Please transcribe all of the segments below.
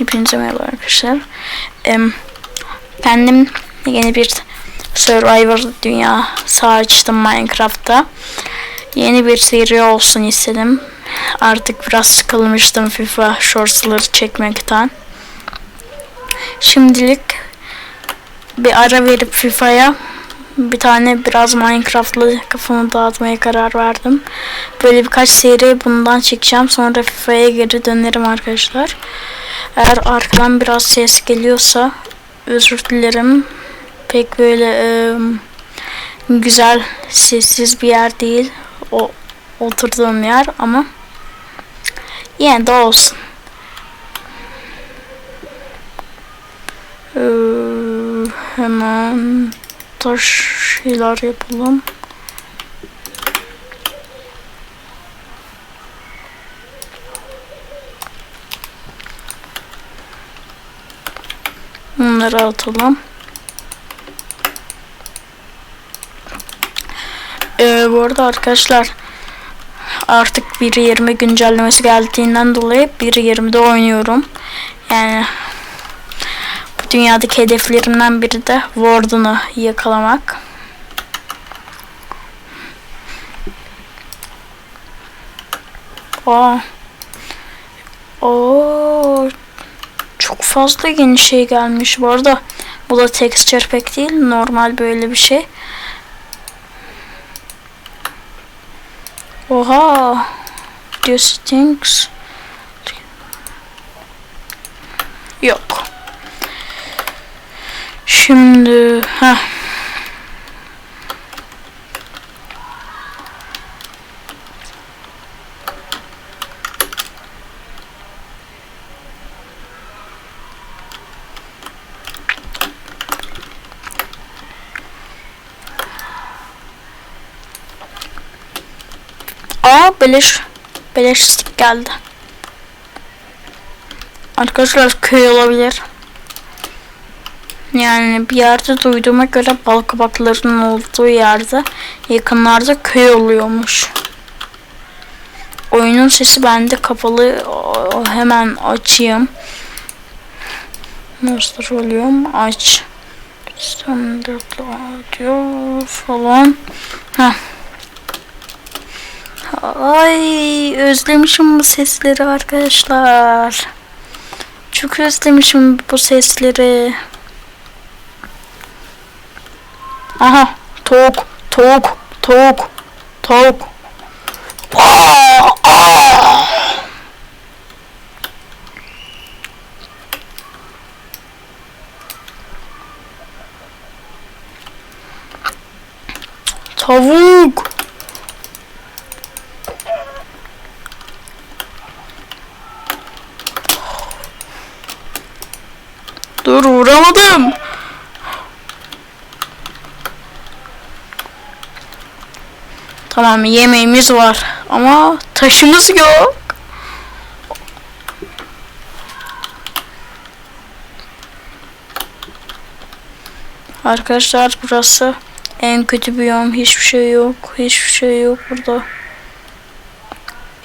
Hepinize merhaba arkadaşlar. Em, kendim yeni bir Survivor dünya sağ açtım Minecraft'ta. Yeni bir seri olsun istedim. Artık biraz sıkılmıştım FIFA shortsları çekmekten. Şimdilik bir ara verip FIFA'ya bir tane biraz Minecraft'la kafamı dağıtmaya karar verdim. Böyle birkaç seri bundan çekeceğim. Sonra FIFA'ya geri dönerim arkadaşlar. Eğer arkadan biraz ses geliyorsa özür dilerim. Pek böyle e, güzel sessiz bir yer değil. O oturduğum yer ama yine de olsun. Ee, hemen taş şeyler yapalım. Bunları atalım. Ee, bu arada arkadaşlar artık 1.20 güncellemesi geldiğinden dolayı 1.20'de oynuyorum. Yani bu dünyadaki hedeflerimden biri de Warden'ı yakalamak. Aa. Oo. Fazla yeni şey gelmiş. Bu arada bu da texture pack değil. Normal böyle bir şey. Oha. This things. Yok. Şimdi ha. Aa beleş beleş stick geldi. Arkadaşlar köy olabilir. Yani bir yerde duyduğuma göre bal kabaklarının olduğu yerde yakınlarda köy oluyormuş. Oyunun sesi bende kapalı. O- Hemen açayım. Nasıl oluyorum? Aç. Standart audio falan. Heh. Ay özlemişim bu sesleri arkadaşlar. Çok özlemişim bu sesleri. Aha tavuk tavuk tavuk tavuk. Aa, aa. Tavuk. Dur vuramadım. Tamam yemeğimiz var ama taşımız yok. Arkadaşlar burası en kötü biyom. Hiçbir şey yok. Hiçbir şey yok burada.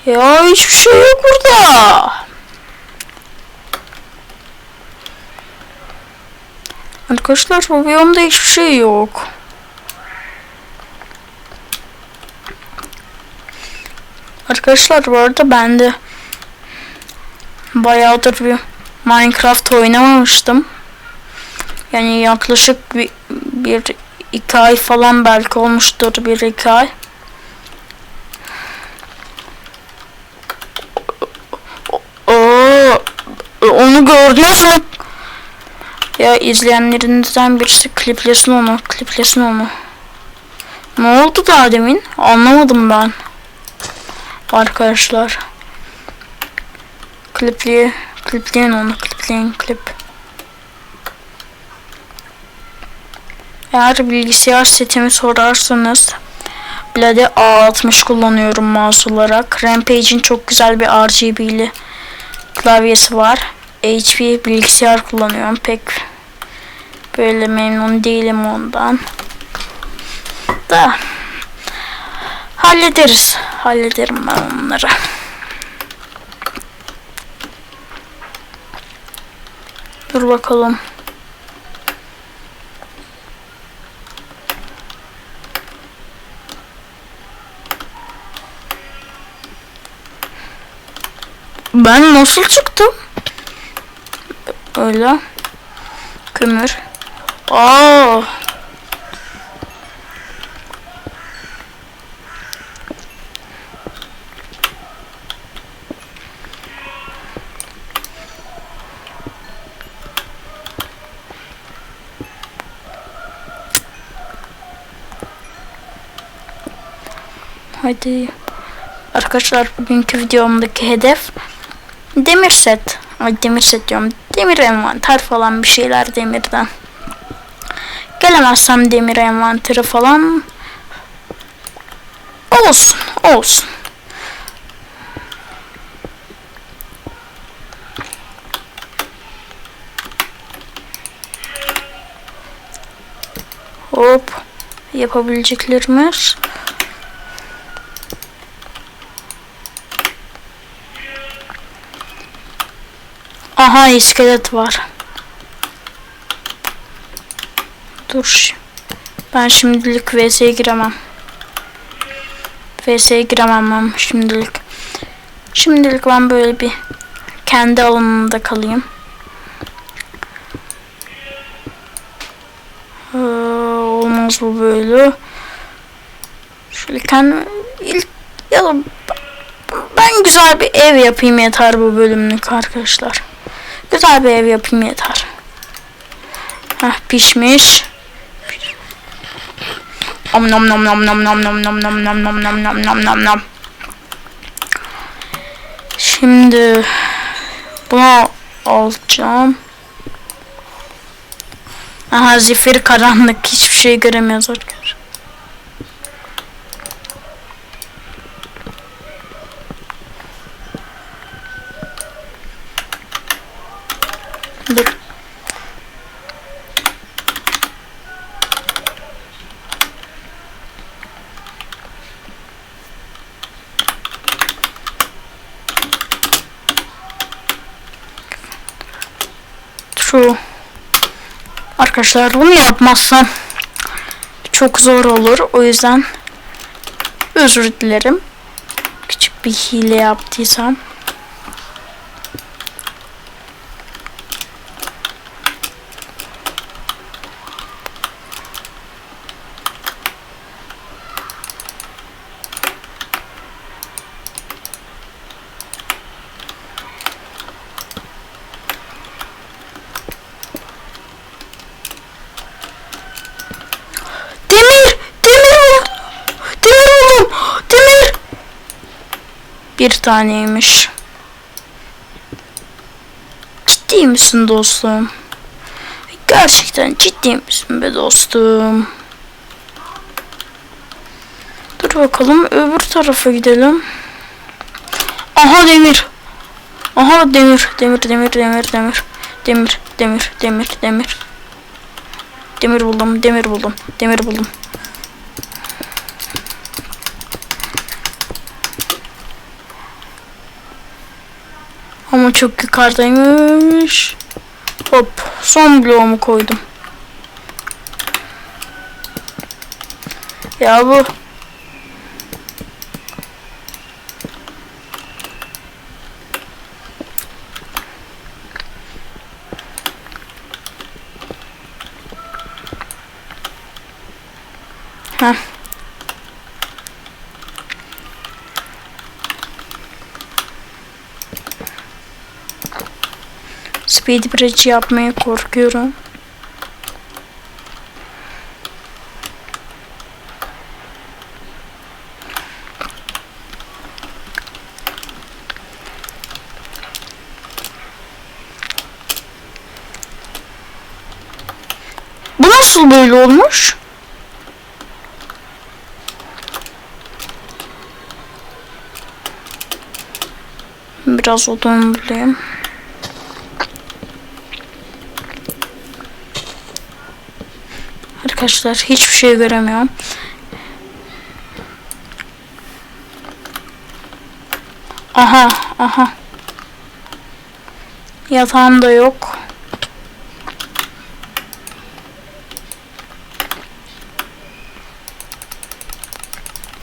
Ya hiçbir şey yok burada. Arkadaşlar bu biyomda hiçbir şey yok. Arkadaşlar bu arada ben de bayağıdır bir Minecraft oynamamıştım. Yani yaklaşık bir, bir iki ay falan belki olmuştur bir iki ay. Onu gördünüz mü? Ya izleyenlerinizden birisi kliplesin onu, kliplesin onu. Ne oldu daha demin? Anlamadım ben. Arkadaşlar. Klipli, klipleyin onu, klipleyin, klip. Eğer bilgisayar setimi sorarsanız Bloody A60 kullanıyorum mouse olarak. Rampage'in çok güzel bir RGB'li klavyesi var. HP bilgisayar kullanıyorum. Pek böyle memnun değilim ondan. Da hallederiz. Hallederim ben onları. Dur bakalım. Ben nasıl çıktım? Öyle. Kömür. Aa. Hadi. Arkadaşlar bugünkü videomdaki hedef demir set. Ay demir set diyorum. Demir envanter falan bir şeyler demirden. Gelemezsem demir envanteri falan olsun olsun. Hop yapabileceklerimiz. Aha iskelet var. Dur. Ben şimdilik VS'ye giremem. VS'ye giremem ben şimdilik. Şimdilik ben böyle bir kendi alanımda kalayım. Ee, olmaz bu böyle. Şöyle kendim ilk ya ben güzel bir ev yapayım yeter bu bölümlük arkadaşlar. Güzel bir ev yapayım yeter. Heh pişmiş. Om nom nom nom nom nom nom nom nom nom nom nom nom nom nom nom. Şimdi bunu alacağım. Aha zifiri karanlık hiçbir şey göremiyoruz arkadaşlar. Dur. Şu Arkadaşlar bunu yapmazsam çok zor olur. O yüzden özür dilerim. Küçük bir hile yaptıysam. Demir! Demir oldum! Demir oldum! Demir! Bir taneymiş. Ciddi misin dostum? Gerçekten ciddi misin be dostum? Dur bakalım öbür tarafa gidelim. Aha demir. Aha demir, demir, demir, demir, demir. Demir, demir, demir, demir. Demir buldum, demir buldum, demir buldum. Ama çok yukarıdaymış. Hop, son bloğumu koydum. Ya bu Heh. Speed bridge yapmaya korkuyorum. Bu nasıl böyle olmuş? Biraz odun bulayım. arkadaşlar. Hiçbir şey göremiyorum. Aha aha. Yatağım da yok.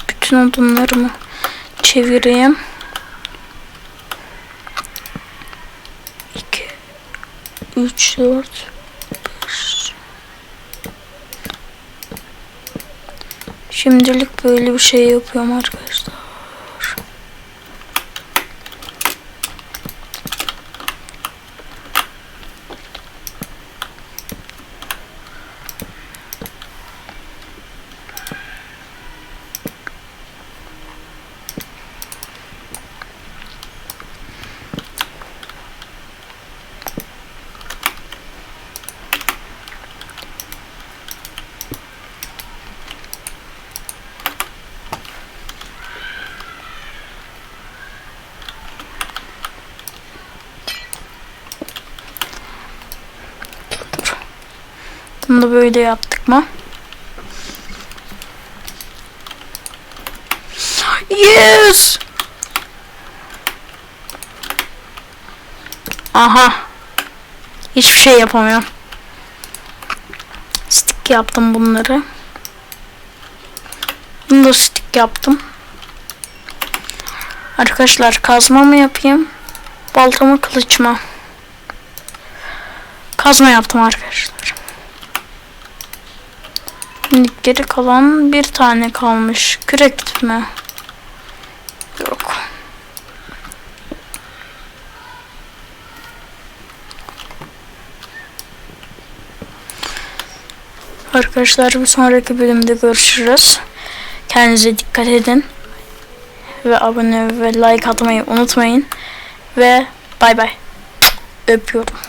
Bütün odunlarımı çevireyim. İki, üç, dört, Şimdilik böyle bir şey yapıyorum arkadaşlar. Bunu da böyle yaptık mı? Yes! Aha. Hiçbir şey yapamıyorum. Stick yaptım bunları. Bunu da stick yaptım. Arkadaşlar kazma mı yapayım? Balta mı kılıç mı? Kazma yaptım arkadaşlar. Şimdi geri kalan bir tane kalmış. Kürek mi? Yok. Arkadaşlar bir sonraki bölümde görüşürüz. Kendinize dikkat edin. Ve abone ve like atmayı unutmayın. Ve bay bay. Öpüyorum.